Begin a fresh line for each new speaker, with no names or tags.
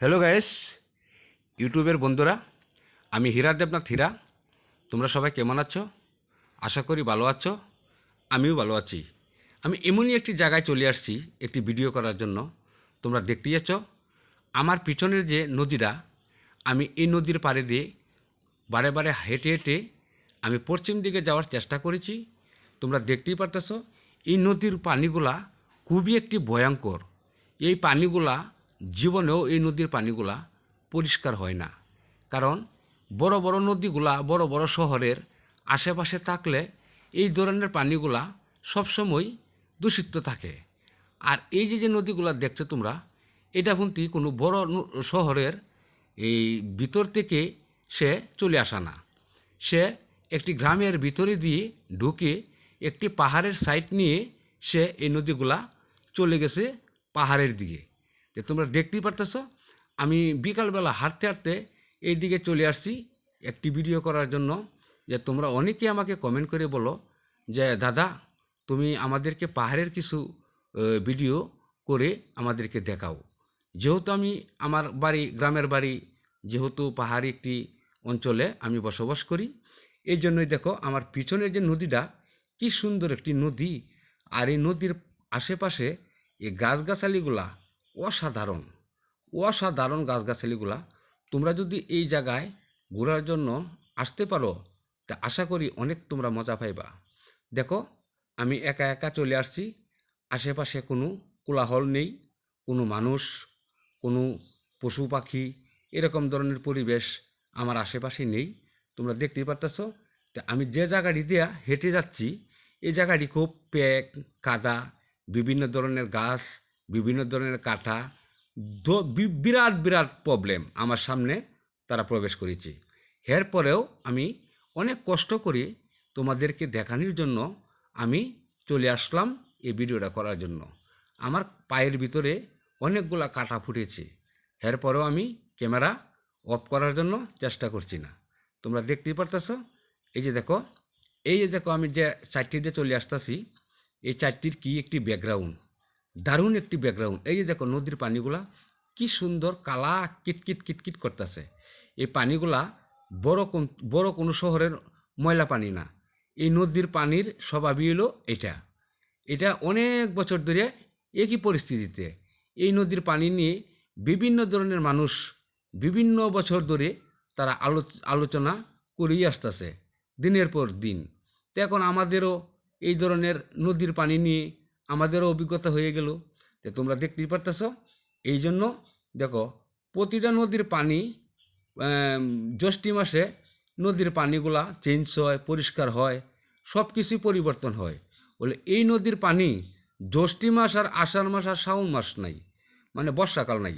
Hello guys ইউটিউবের বন্ধুরা, আমি হীরা দেবনাথ হীরা। তোমরা সবাই কেমন আছো? আশা করি ভালো আছো। আমিও ভালো আছি। আমি এমনই একটি জায়গায় চলে আসছি, একটি ভিডিও করার জন্য। তোমরা দেখতেই আছো, আমার পিছনের যে নদীটা, আমি এই নদীর পাড়ে দিয়ে বারে বারে হেঁটে হেঁটে আমি পশ্চিম দিকে যাওয়ার চেষ্টা করেছি। তোমরা দেখতেই পারতেছো, এই নদীর পানিগুলা খুবই একটি ভয়ঙ্কর। এই পানিগুলা জীবনেও এই নদীর পানিগুলা পরিষ্কার হয় না। কারণ বড় বড় নদীগুলা, বড় বড় শহরের আশেপাশে থাকলে এই ধরনের পানিগুলা সবসময় দূষিত থাকে। আর এই যে যে নদীগুলা দেখছ তোমরা, এটা কিন্তু কোনো বড় শহরের এই ভিতর থেকে সে চলে আসা না। সে একটি গ্রামের ভিতরে দিয়ে ঢুকে একটি পাহাড়ের সাইড নিয়ে সে এই নদীগুলা চলে গেছে পাহাড়ের দিকে। যে তোমরা দেখতেই পারতেছ, আমি বিকালবেলা হাঁটতে হাঁটতে এই দিকে চলে আসছি একটি ভিডিও করার জন্য, যে তোমরা অনেকে আমাকে কমেন্ট করে বলো যে, দাদা, তুমি আমাদেরকে পাহাড়ের কিছু ভিডিও করে আমাদেরকে দেখাও। যেহেতু আমি আমার বাড়ি, গ্রামের বাড়ি, যেহেতু পাহাড়ি একটি অঞ্চলে আমি বসবাস করি, এই জন্যই দেখো আমার পিছনের যে নদীটা, কি সুন্দর একটি নদী। আর এই নদীর আশেপাশে এই গাছগাছালিগুলা অসাধারণ অসাধারণ গাছগাছালিগুলা। তোমরা যদি এই জায়গায় ঘোরার জন্য আসতে পারো, তা আশা করি অনেক তোমরা মজা পাইবা। দেখো, আমি একা একা চলে আসছি, আশেপাশে কোনো কোলাহল নেই, কোনো মানুষ, কোনো পশু পাখি, এরকম ধরনের পরিবেশ আমার আশেপাশে নেই। তোমরা দেখতেই পারতেছ, তা আমি যে জায়গাটি দিয়া হেঁটে যাচ্ছি এই জায়গাটি খুব প্যাক, কাদা, বিভিন্ন ধরনের গাছ বিভিন্ন ধরনের বি- বিরাট বিরাট প্রবলেম আমার সামনে তারা প্রবেশ করেছে। এরপরেও আমি অনেক কষ্ট করে তোমাদেরকে দেখানোর জন্য আমি চলে আসলাম এই ভিডিওটা করার জন্য। আমার পায়ের ভিতরে অনেকগুলা কাটা ফুটেছে। এরপরেও আমি ক্যামেরা অফ করার জন্য চেষ্টা করছি না। তোমরা দেখতেই পারতেছ, এই যে দেখো, এই যে দেখো আমি যে চারটিতে চলে আসতেছি, এই চারটির কি একটি ব্যাকগ্রাউন্ড দারুণ একটি ব্যাকগ্রাউন্ড এই যে দেখো নদীর পানিগুলা, কি সুন্দর কালা কিটকিট কিটকিট করতেছে। এই পানিগুলা বড় কোন, বড় কোনো শহরের ময়লা পানি না। এই নদীর পানির স্বভাবই হলো এটা। এটা অনেক বছর ধরে একই পরিস্থিতিতে। এই নদীর পানি নিয়ে বিভিন্ন ধরনের মানুষ বিভিন্ন বছর ধরে তারা আলো, আলোচনা করেই আসতেছে, দিনের পর দিন। তো এখন আমাদেরও এই ধরনের নদীর পানি নিয়ে আমাদেরও অভিজ্ঞতা হয়ে গেল যে তোমরা দেখতেই পারতেছ। এই জন্য দেখো, প্রতিটা নদীর পানি জ্যৈষ্ঠী মাসে নদীর পানিগুলা চেঞ্জ হয়, পরিষ্কার হয় সব কিছুই পরিবর্তন হয়। বলে এই নদীর পানি জ্যৈষ্ঠী মাস আর আষাঢ় মাস আর শ্রাবণ মাস নাই মানে বর্ষাকাল নাই।